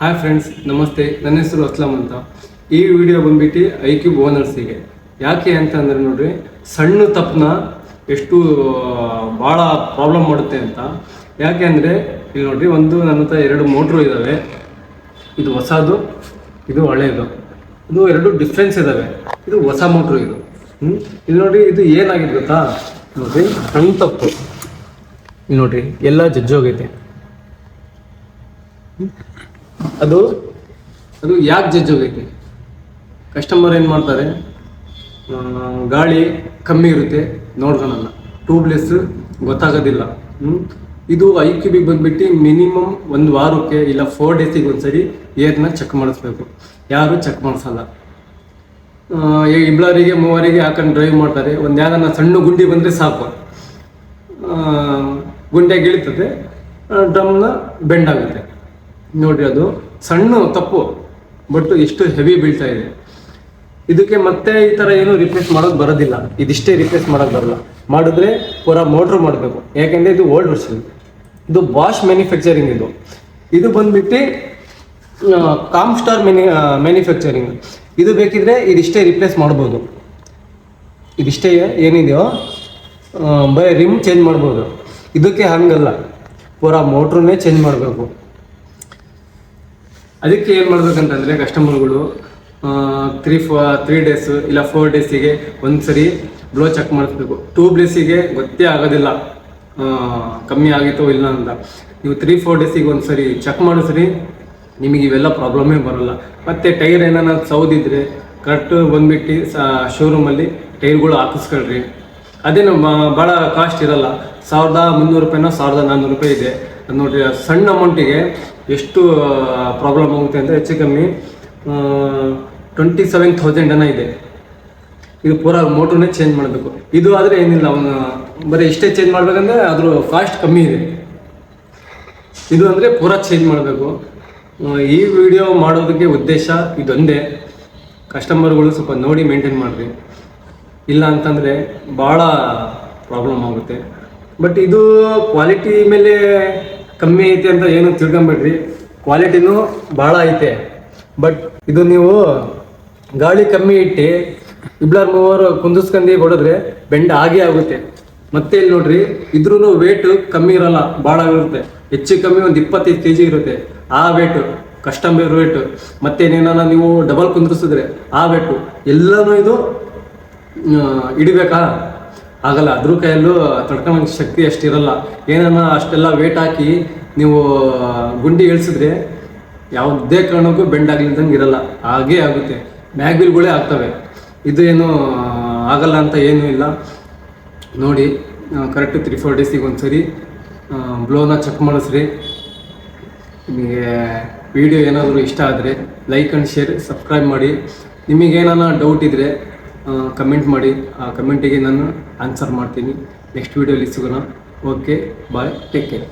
Hi friends ನಮಸ್ತೆ. ನನ್ನ ಹೆಸರು ಅಸ್ಲಾಂ ಅಂತ. ಈ ವಿಡಿಯೋ ಬಂದ್ಬಿಟ್ಟು ಐ ಕ್ಯೂಬ್ ಓನರ್ಸಿಗೆ ಯಾಕೆ ಅಂತ ಅಂದ್ರೆ ನೋಡ್ರಿ, ಸಣ್ಣ ತಪ್ಪನ್ನ ಎಷ್ಟು ಭಾಳ ಪ್ರಾಬ್ಲಮ್ ಮಾಡುತ್ತೆ ಅಂತ. ಯಾಕೆ ಅಂದರೆ, ಇಲ್ಲಿ ನೋಡ್ರಿ ಒಂದು ನನ್ನ ಹತ್ರ ಎರಡು ಮೋಟ್ರು ಇದ್ದಾವೆ ಇದು ಹೊಸದು, ಇದು ಹಳೆಯದು ಇದು ಎರಡು ಡಿಫ್ರೆನ್ಸ್ ಇದ್ದಾವೆ ಇದು ಹೊಸ ಮೋಟ್ರು ಇದು. ಹ್ಞೂ ಇಲ್ಲಿ ನೋಡ್ರಿ, ಇದು ಏನಾಗಿದೆ ಗೊತ್ತಾ? ನೋಡ್ರಿ, ಸಣ್ಣ ತಪ್ಪು. ಇಲ್ಲಿ ನೋಡ್ರಿ, ಎಲ್ಲ ಜಜ್ಜೋಗೈತೆ. ಅದು ಅದು ಯಾಕೆ ಜಜ್ಜ್ ಕಸ್ಟಮರ್ ಏನು ಮಾಡ್ತಾರೆ? ಗಾಳಿ ಕಮ್ಮಿ ಇರುತ್ತೆ, ನೋಡ್ಕೊಳಲ್ಲ. ಟ್ಯೂಬ್ಲೆಸ್ ಗೊತ್ತಾಗೋದಿಲ್ಲ? ಇದು ಐ ಕ್ಯೂಬಿಗೆ ಬಂದ್ಬಿಟ್ಟು ಮಿನಿಮಮ್ ಒಂದು ವಾರಕ್ಕೆ ಇಲ್ಲ ಫೋರ್ ಡೇಸಿಗೆ ಒಂದ್ಸರಿ ಏರ್ನ ಚೆಕ್ ಮಾಡಿಸ್ಬೇಕು. ಯಾರು ಚೆಕ್ ಮಾಡಿಸಲ್ಲ. ಏ ಮೂವರಿಗೆ ಹಾಕೊಂಡು ಡ್ರೈವ್ ಮಾಡ್ತಾರೆ. ಒಂದು ಯಾರನ್ನ ಸಣ್ಣ ಗುಂಡಿ ಬಂದರೆ ಸಾಕು. ಗುಂಡಿಯಾಗಿ ಇಳಿತದೆ. ಡ್ರಮ್ನ ಬೆಂಡ್ ಆಗುತ್ತೆ. ನೋಡ್ರಿ ಅದು ಸಣ್ಣ ತಪ್ಪು ಬಟ್ ಎಷ್ಟು ಹೆವಿ ಬೀಳ್ತಾ ಇದೆ. ಇದಕ್ಕೆ ಮತ್ತೆ ಈ ಥರ ಏನು ರಿಪ್ಲೇಸ್ ಮಾಡೋದು ಬರೋದಿಲ್ಲ. ಇದಿಷ್ಟೇ ರಿಪ್ಲೇಸ್ ಮಾಡೋದು ಬರಲ್ಲ. ಮಾಡಿದ್ರೆ ಪೂರಾ ಮೋಟ್ರ್ ಮಾಡಬೇಕು. ಯಾಕೆಂದರೆ ಇದು ಓಲ್ಡ್ ವರ್ಷನ್ ಇದು ಬಾಷ್ ಮ್ಯಾನುಫ್ಯಾಕ್ಚರಿಂಗ್ ಇದು. ಇದು ಬಂದ್ಬಿಟ್ಟು ಕಾಮ್ ಸ್ಟಾರ್ ಮ್ಯಾನಿ ಮ್ಯಾನುಫ್ಯಾಕ್ಚರಿಂಗ್ ಇದು ಬೇಕಿದ್ರೆ ಇದಿಷ್ಟೇ ರಿಪ್ಲೇಸ್ ಮಾಡ್ಬೋದು. ಇದಿಷ್ಟೇ ಏನಿದೆಯೋ ಬರೀ ರಿಮ್ ಚೇಂಜ್ ಮಾಡ್ಬೋದು. ಇದಕ್ಕೆ ಹಂಗಲ್ಲ. ಪೂರಾ ಮೋಟ್ರನ್ನೇ ಚೇಂಜ್ ಮಾಡಬೇಕು. ಅದಕ್ಕೆ ಏನು ಮಾಡ್ಬೇಕಂತಂದರೆ ಕಸ್ಟಮರ್ಗಳು ತ್ರೀ ಫೋ ತ್ರೀ ಡೇಸ್ ಇಲ್ಲ ಫೋರ್ ಡೇಸಿಗೆ ಒಂದ್ಸರಿ ಬ್ಲೋ ಚೆಕ್ ಮಾಡಿಸ್ಬೇಕು. ಟೂ ಡೇಸಿಗೆ ಗೊತ್ತೇ ಆಗೋದಿಲ್ಲ. ಕಮ್ಮಿ ಆಗಿತ್ತೋ ಇಲ್ಲ ಅಂತ. ನೀವು ತ್ರೀ ಫೋರ್ ಡೇಸಿಗೆ ಒಂದ್ಸರಿ ಚೆಕ್ ಮಾಡಿಸ್ರಿ, ನಿಮಗೆ ಇವೆಲ್ಲ ಪ್ರಾಬ್ಲಮೇ ಬರಲ್ಲ. ಮತ್ತು ಟೈರ್ ಏನಾನ ಸೌದಿದ್ರೆ ಕರೆಕ್ಟ್ ಬಂದ್ಬಿಟ್ಟು ಶೋರೂಮಲ್ಲಿ ಟೈರ್ಗಳು ಹಾಕಿಸ್ಕೊಳ್ರಿ. ಅದೇನು ಭಾಳ ಕಾಸ್ಟ್ ಇರಲ್ಲ. ಸಾವಿರದ ಮುನ್ನೂರು ರೂಪಾಯಿನೋ ಸಾವಿರದ ನಾನ್ನೂರು ರೂಪಾಯಿ ಇದೆ. ಆ ಸಣ್ಣ ಅಮೌಂಟಿಗೆ ಎಷ್ಟು ಪ್ರಾಬ್ಲಮ್ ಆಗುತ್ತೆ ಅಂದರೆ ಹೆಚ್ಚು ಕಮ್ಮಿ ಟ್ವೆಂಟಿ ಸೆವೆನ್ ಥೌಸಂಡ್ ಏನೋ ಇದೆ. ಇದು ಪೂರ ಮೋಟ್ರನ್ನೇ ಚೇಂಜ್ ಮಾಡಬೇಕು. ಇದು ಆದರೆ ಏನಿಲ್ಲ ಅವನು ಬರೀ ಇಷ್ಟೇ ಚೇಂಜ್ ಮಾಡ್ಬೇಕಂದ್ರೆ ಅದ್ರ ಕಾಸ್ಟ್ ಕಮ್ಮಿ ಇದೆ. ಇದು ಅಂದರೆ ಪೂರಾ ಚೇಂಜ್ ಮಾಡಬೇಕು. ಈ ವಿಡಿಯೋ ಮಾಡೋದಕ್ಕೆ ಉದ್ದೇಶ ಇದೊಂದೇ. ಕಸ್ಟಮರ್ಗಳು ಸ್ವಲ್ಪ ನೋಡಿ ಮೇಂಟೈನ್ ಮಾಡಿರಿ. ಇಲ್ಲ ಅಂತಂದರೆ ಭಾಳ ಪ್ರಾಬ್ಲಮ್ ಆಗುತ್ತೆ. ಬಟ್ ಇದು ಕ್ವಾಲಿಟಿ ಮೇಲೆ ಕಮ್ಮಿ ಐತೆ ಅಂತ ಏನು ತಿಳ್ಕೊಂಬಿಡ್ರಿ. ಕ್ವಾಲಿಟಿನೂ ಭಾಳ ಐತೆ. ಬಟ್ ಇದು ನೀವು ಗಾಳಿ ಕಮ್ಮಿ ಇಟ್ಟು ಇಬ್ಲರ್ ಮೂವರು ಕುಂದಿಸ್ಕೊಂಡಿ ಹೊಡೆದ್ರೆ ಬೆಂಡ್ ಆಗೇ ಆಗುತ್ತೆ. ಮತ್ತೆ ಇಲ್ಲಿ ನೋಡ್ರಿ ಇದ್ರೂ ವೇಟ್ ಕಮ್ಮಿ ಇರಲ್ಲ, ಭಾಳ ಇರುತ್ತೆ. ಹೆಚ್ಚು ಕಮ್ಮಿ ಒಂದು ಇಪ್ಪತ್ತೈದು ಕೆ ಜಿ ಇರುತ್ತೆ ಆ ವೇಟು ಕಸ್ಟಮರ್ ವೇಟು ಮತ್ತೆ ಏನೇನ ನೀವು ಡಬಲ್ ಕುಂದ್ರಿಸಿದ್ರೆ ಆ ವೇಟು ಎಲ್ಲನೂ ಇದು ಇಡಬೇಕಾ? ಆಗಲ್ಲ. ಅದ್ರ ಕೈಯಲ್ಲೂ ತಡ್ಕೊಳೋ ಶಕ್ತಿ ಅಷ್ಟಿರಲ್ಲ. ಏನನ್ನ ಅಷ್ಟೆಲ್ಲ ವೇಟ್ ಹಾಕಿ ನೀವು ಗುಂಡಿ ಇಳಿಸಿದ್ರೆ ಯಾವುದೇ ಕಾರಣಕ್ಕೂ ಬೆಂಡ್ ಆಗ್ಲಿಲ್ದಂಗೆ ಇರಲ್ಲ. ಹಾಗೇ ಆಗುತ್ತೆ. ಮ್ಯಾಗ್ವಿಲ್ಗಳೇ ಆಗ್ತವೆ. ಇದು ಏನು ಆಗಲ್ಲ ಅಂತ ಏನೂ ಇಲ್ಲ. ನೋಡಿ ಕರೆಕ್ಟ್ ತ್ರೀ ಫೋರ್ ಡೇಸಿಗೆ ಒಂದ್ಸರಿ ಬ್ಲೋನ ಚೆಕ್ ಮಾಡಿಸ್ರಿ. ನಿಮಗೆ ವಿಡಿಯೋ ಏನಾದರೂ ಇಷ್ಟ ಆದರೆ ಲೈಕ್ ಆ್ಯಂಡ್ ಶೇರ್ ಸಬ್ಸ್ಕ್ರೈಬ್ ಮಾಡಿ. ನಿಮಗೇನಾನ ಡೌಟ್ ಇದ್ದರೆ ಕಮೆಂಟ್ ಮಾಡಿ. ಆ ಕಮೆಂಟಿಗೆ ನಾನು ಆನ್ಸರ್ ಮಾಡ್ತೀನಿ. ನೆಕ್ಸ್ಟ್ ವೀಡಿಯೋಲಿ ಸಿಗೋಣ. Okay bye take care